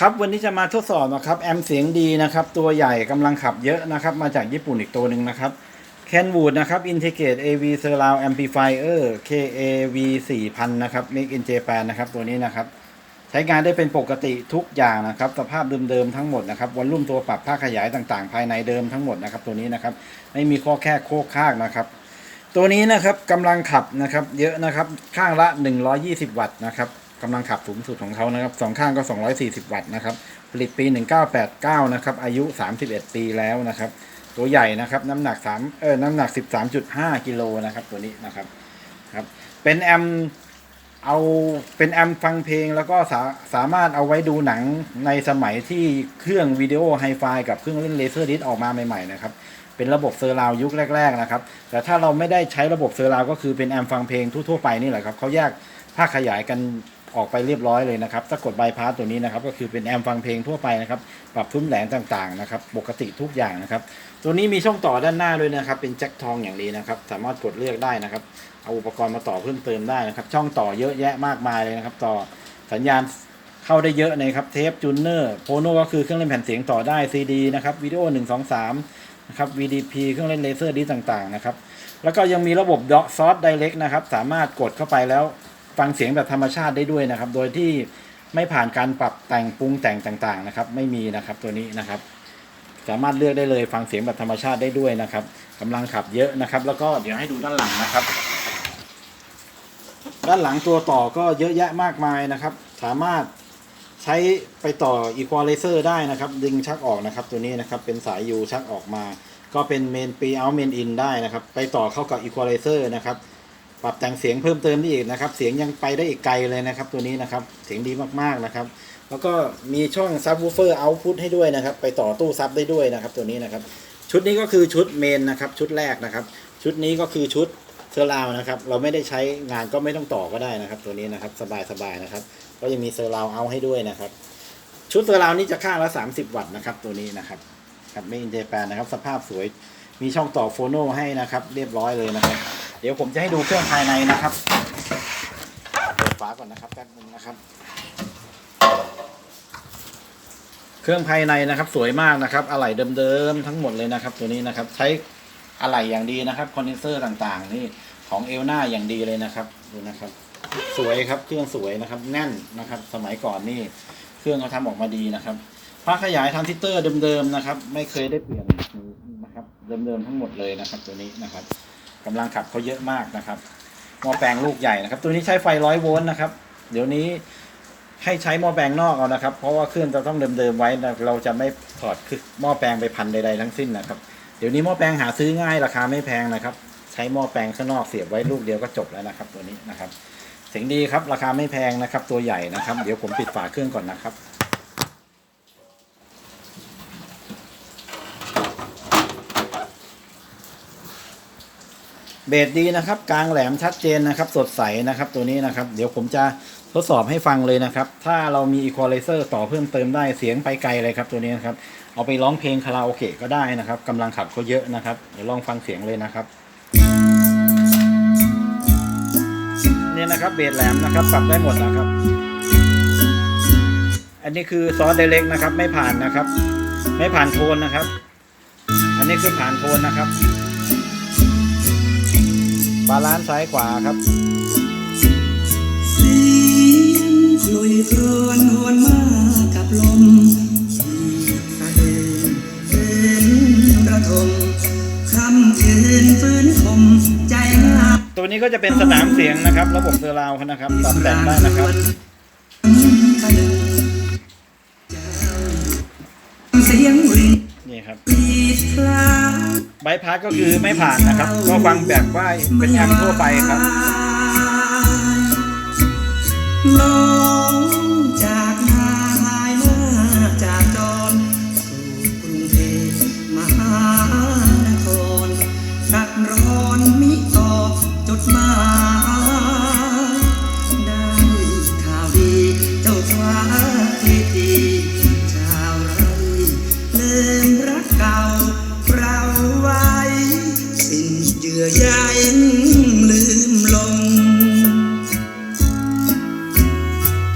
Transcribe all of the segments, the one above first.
ครับวันนี้จะมาทดสอบนะครับแอมเสียงดีนะครับตัวใหญ่กำลังขับเยอะนะครับมาจากญี่ปุ่นอีกตัวหนึ่งนะครับ Kenwood นะครับ Integrate AV Surround Amplifier KAV 4000นะครับ Make in Japan นะครับตัวนี้นะครับ ใช้งานได้เป็นปกติทุกอย่างนะครับ สภาพเดิมๆทั้งหมดนะครับวอลลุ่มตัวปรับภาคขยายต่างๆ ภายในเดิมทั้งหมดนะครับตัวนี้นะครับไม่มีข้อแค่โคกข้างนะครับตัวนี้นะครับกำลังขับนะครับเยอะนะครับข้างละ 120 วัตต์นะครับ กำลังขับสูงสุดของเขานะครับสองข้างก็ 240 วัตต์นะครับ ผลิตปี 1989 นะครับ อายุ 31 ปีแล้วนะครับ ตัวใหญ่นะครับ น้ำหนัก3เออน้ำหนัก 13.5 กิโลนะครับ ตัวนี้นะครับครับ เป็นแอมเอาเป็นแอมฟังเพลงแล้วก็สาสามารถเอาไว้ดูหนังในสมัยที่เครื่องวิดีโอไฮไฟกับเครื่องเล่นเลเซอร์ดิสออกมาใหม่ๆนะครับ เป็นระบบเซอร์ราวยุคแรก ๆ นะครับ แต่ถ้าเราไม่ได้ใช้ระบบเซอร์ราวก็คือเป็นแอมฟังเพลงทั่วๆไปนี่แหละครับเขาแยกภาคขยายกัน ออกไปเรียบร้อยเลยนะครับถ้ากดบายพาสตัวนี้นะครับก็คือเป็นแอมฟังเพลงทั่วไปนะครับปรับทุ้มแหลมต่างๆนะครับปกติทุกอย่างนะครับ ตัวนี้มีช่องต่อด้านหน้าด้วยนะครับเป็นแจ็คทองอย่างดีนะครับสามารถกดเลือกได้นะครับเอาอุปกรณ์มาต่อเพิ่มเติมได้นะครับ ช่องต่อเยอะแยะมากมายเลยนะครับ ต่อสัญญาณเข้าได้เยอะนะครับเทปจูเนอร์โพโนก็คือเครื่องเล่นแผ่นเสียงต่อได้ซีดีนะครับวิดีโอ1 2 3นะครับ VDP เครื่องเล่นเลเซอร์ดีต่างๆนะครับแล้วก็ยังมีระบบซอสไดเรกนะครับสามารถกดเข้าไปแล้ว ฟังเสียงแบบธรรมชาติได้ด้วยนะครับ โดยที่ไม่ผ่านการปรับแต่งปรุงแต่งต่างๆนะครับ ไม่มีนะครับตัวนี้นะครับ สามารถเลือกได้เลยฟังเสียงแบบธรรมชาติได้ด้วยนะครับกำลังขับเยอะนะครับ แล้วก็เดี๋ยวให้ดูด้านหลังนะครับ ด้านหลังตัวต่อก็เยอะแยะมากมายนะครับ สามารถใช้ไปต่ออีควอไลเซอร์ได้นะครับ ดึงชักออกนะครับ ตัวนี้นะครับเป็นสายยูชักออกมา ก็เป็นเมนปีเอาเมนอินได้นะครับ ไปต่อเข้ากับอีควอไลเซอร์นะครับ ปรับแต่งเสียงเพิ่มเติมได้อีกนะครับ เสียงยังไปได้อีกไกลเลยนะครับ ตัวนี้นะครับเสียงดีมากๆนะครับ แล้วก็มีช่องซับวูเฟอร์เอาพุตให้ด้วยนะครับ ไปต่อตู้ซับได้ด้วยนะครับ ตัวนี้นะครับ ชุดนี้ก็คือชุดเมนนะครับ ชุดแรกนะครับ ชุดนี้ก็คือชุดเซอร์ราวนะครับ เราไม่ได้ใช้งานก็ไม่ต้องต่อก็ได้นะครับ ตัวนี้นะครับสบายๆนะครับ ก็ยังมีเซอร์ราวเอาให้ด้วยนะครับ ชุดเซอร์ราวนี้จะข้างละ 30 วัตต์นะครับ ตัวนี้นะครับครับไม่อินเจแปนนะครับ สภาพสวยมีช่องต่อโฟโนให้นะครับ เรียบร้อยเลยนะครับ เดี๋ยวผมจะให้ดูเครื่องภายในนะครับเปิดฝาก่อนนะครับแป๊บนึงนะครับ เครื่องภายในนะครับสวยมากนะครับ อะไหล่เดิมๆทั้งหมดเลยนะครับ ตัวนี้นะครับ ใช้อะไหล่อย่างดีนะครับคอนเดนเซอร์ต่างๆ นี่ของเอลนาอย่างดีเลยนะครับดูนะครับ สวยครับเครื่องสวยนะครับ แน่นนะครับ สมัยก่อนนี่เครื่องเขาทำออกมาดีนะครับภาคขยายทรานซิสเตอร์เดิมๆนะครับ ไม่เคยได้เปลี่ยนนะครับ เดิมๆทั้งหมดเลยนะครับ ตัวนี้นะครับ กำลังขับเขาเยอะมากนะครับหม้อแปลงลูกใหญ่นะครับ ตัวนี้ใช้ไฟร้อยโวลต์นะครับ เดี๋ยวนี้ให้ใช้หม้อแปลงนอกเอานะครับ เพราะว่าเครื่องจะต้องเดิมๆไว้นะเราจะไม่ถอดคือหม้อแปลงไปพันใดๆทั้งสิ้นนะครับ เดี๋ยวนี้หม้อแปลงหาซื้อง่ายราคาไม่แพงนะครับ ใช้หม้อแปลงข้างนอกเสียบไว้ลูกเดียวก็จบแล้วนะครับ ตัวนี้นะครับเสียงดีครับราคาไม่แพงนะครับ ตัวใหญ่นะครับ เดี๋ยวผมปิดฝาเครื่องก่อนนะครับ เบสดีนะครับกลางแหลมชัดเจนนะครับ สดใสนะครับตัวนี้นะครับ เดี๋ยวผมจะทดสอบให้ฟังเลยนะครับ ถ้าเรามีอีควอไลเซอร์ต่อเพิ่มเติมได้เสียงไปไกลเลยครับตัวนี้นะครับ เอาไปร้องเพลงคาราโอเกะก็ได้นะครับกำลังขับเขาเยอะนะครับ เดี๋ยวลองฟังเสียงเลยนะครับเนี่ยนะครับเบสแหลมนะครับปรับได้หมดนะครับ อันนี้คือซอสไดเรกนะครับ ไม่ผ่านนะครับ ไม่ผ่านโทนนะครับ อันนี้คือผ่านโทนนะครับ บาลานซ์ซ้ายขวาครับลุยครวนหวนมากับลมสะเดินเป็นระทมคำคืนฟื้นคมใจงาตัวนี้ก็จะเป็นสนามเสียงนะครับ ระบบเซอร์ราวด์นะครับปรับแต่งได้นะครับเสียงนี่ครับ ใบพัดก็คือไม่ผ่านนะครับ ก็ฟังแบบว่าเป็นแอมทั่วไปครับ อใลืมลง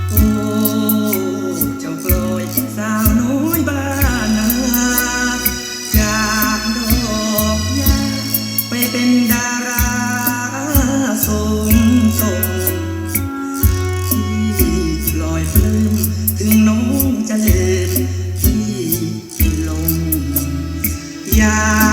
โอ้เจ้ากลอยสาวน้อยบ้านาจากดอกยาไปเป็นดาราสมทรที่ลอยปลื้มถึงน้องจลืที่ลงยา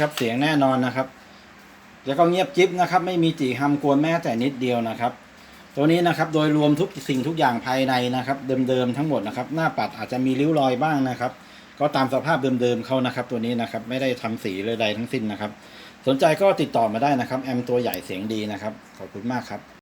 ครับเสียงแน่นอนนะครับ แล้วก็เงียบจิ๊บนะครับ ไม่มีจีฮัมกวนแม้แต่นิดเดียวนะครับ ตัวนี้นะครับโดยรวมทุกสิ่งทุกอย่างภายในนะครับ เดิมๆทั้งหมดนะครับ หน้าปัดอาจจะมีริ้วรอยบ้างนะครับ ก็ตามสภาพเดิมๆเขานะครับ ตัวนี้นะครับไม่ได้ทำสีเลยใดทั้งสิ้นนะครับ สนใจก็ติดต่อมาได้นะครับ แอมตัวใหญ่เสียงดีนะครับขอบคุณมากครับ